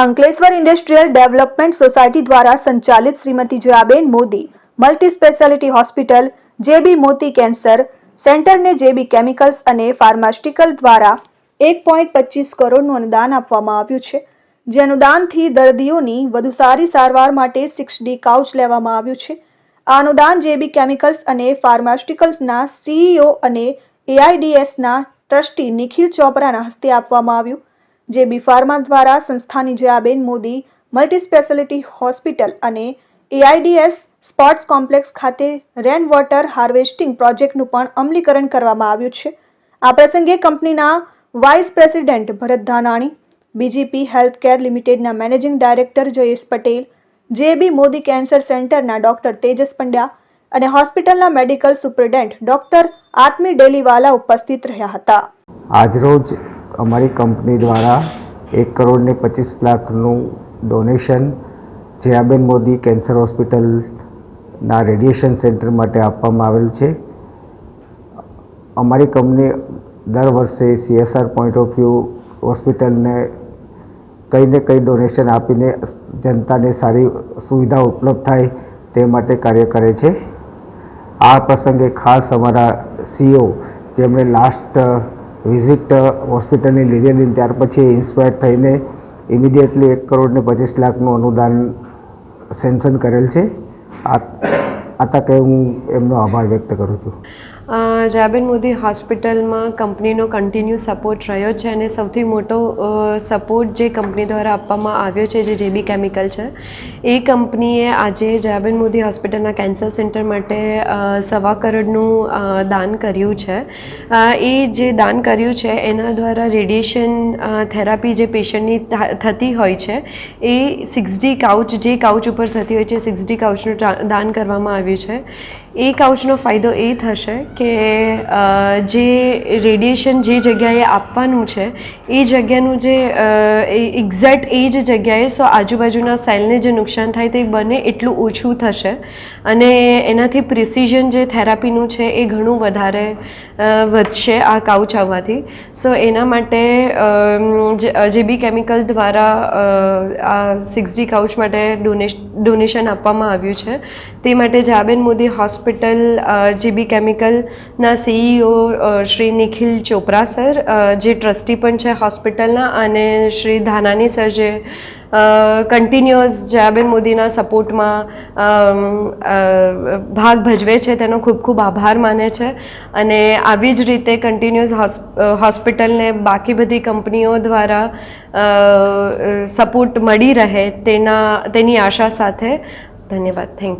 Ankleshwar industrial development society દ્વારા સંચાલિત Shrimati Jayaben Modi multi speciality hospital, JB Moti cancer સેન્ટરને જેબી chemicals અને pharmaceutical દ્વારા એક પોઈન્ટ પચીસ કરોડનું અનુદાન આપવામાં આવ્યું છે, જે અનુદાનથી દર્દીઓની વધુ સારી સારવાર માટે સિક્સ ડી કાઉચ લેવામાં આવ્યું છે. આ અનુદાન જેબી કેમિકલ્સ અને ફાર્માસ્યુટિકલ્સના સીઈઓ અને એઆઈડીએસના ટ્રસ્ટી નિખિલ ચોપરાના હસ્તે આપવામાં આવ્યું. જે બી ફાર્મા દ્વારા સંસ્થાની Jayaben Modi multi speciality hospital અને એઆઈડીએસ સ્પોર્ટ્સ કોમ્પ્લેક્સ ખાતે રેન વોટર હાર્વેસ્ટિંગ પ્રોજેક્ટનું પણ અમલીકરણ કરવામાં આવ્યું છે. આ પ્રસંગે કંપનીના vice president Bharat Dhanani BGP healthcare લિમિટેડના managing director Jayesh Patel JB Modi cancer સેન્ટરના ડોક્ટર તેજસ પંડ્યા અને હોસ્પિટલના medical superintendent doctor Atmi Deliwala ઉપસ્થિત રહ્યા હતા. આજરોજ અમારી કંપની દ્વારા એક કરોડ ને પચીસ લાખનું ડોનેશન જયાબેન મોદી કેન્સર હોસ્પિટલના રેડિયેશન સેન્ટર માટે આપવામાં આવેલું છે. અમારી કંપની દર વર્ષે સીએસઆર પોઈન્ટ ઓફ વ્યૂ હોસ્પિટલને કંઈ ને કંઈ ડોનેશન આપીને જનતાને સારી સુવિધા ઉપલબ્ધ થાય તે માટે કાર્ય કરે છે. આ પ્રસંગે ખાસ અમારા સીઓ જેમણે લાસ્ટ વિઝિટ હોસ્પિટલની લીધેલી ત્યાર પછી ઇન્સ્પાયર થઈને ઇમિડિયેટલી એક કરોડ ને પચીસ લાખનું અનુદાન સેન્શન કરેલ છે. આ તકે હું એમનો આભાર વ્યક્ત કરું છું. જાબેન મોદી હોસ્પિટલમાં કંપનીનો કન્ટિન્યુ સપોર્ટ રહ્યો છે અને સૌથી મોટો સપોર્ટ જે કંપની દ્વારા આપવામાં આવ્યો છે, જે જેબી કેમિકલ છે, એ કંપનીએ આજે જાબેન મોદી હોસ્પિટલના કેન્સર સેન્ટર માટે સવા કરોડનું દાન કર્યું છે. એ જે દાન કર્યું છે, એના દ્વારા રેડિયેશન થેરાપી જે પેશન્ટની થતી હોય છે, એ સિક્સ ડી કાઉચ જે કાઉચ ઉપર થતી હોય છે સિક્સ કાઉચનું દાન કરવામાં આવ્યું છે. એ કાઉચનો ફાયદો એ થશે કે જે રેડિયેશન જે જગ્યાએ આપવાનું છે, એ જગ્યાનું જે એક્ઝેક્ટ એ જ જગ્યાએ સો આજુબાજુના સેલને જે નુકસાન થાય તે બને એટલું ઓછું થશે. અને એનાથી પ્રિસિઝન જે થેરાપીનું છે એ ઘણું વધારે વધશે આ કાઉચ આવવાથી. સો એના માટે જે બી કેમિકલ દ્વારા આ સિક્સ ડી કાઉચ માટે ડોનેશ ડોનેશન આપવામાં આવ્યું છે, તે માટે જાબેન મોદી હોસ્પિટલ જીબી કેમિકલના સીઈઓ શ્રી નિખિલ ચોપરા સર જે ટ્રસ્ટી પણ છે હોસ્પિટલના અને શ્રી ધાનાની સર જે કન્ટિન્યુઅસ જયાબેન મોદીના સપોર્ટમાં ભાગ ભજવે છે, તેનો ખૂબ ખૂબ આભાર માને છે. અને આવી જ રીતે કન્ટિન્યુઅસ હોસ્પિટલને બાકી બધી કંપનીઓ દ્વારા સપોર્ટ મળી રહે તેના, તેની આશા સાથે. ધન્યવાદ. Thank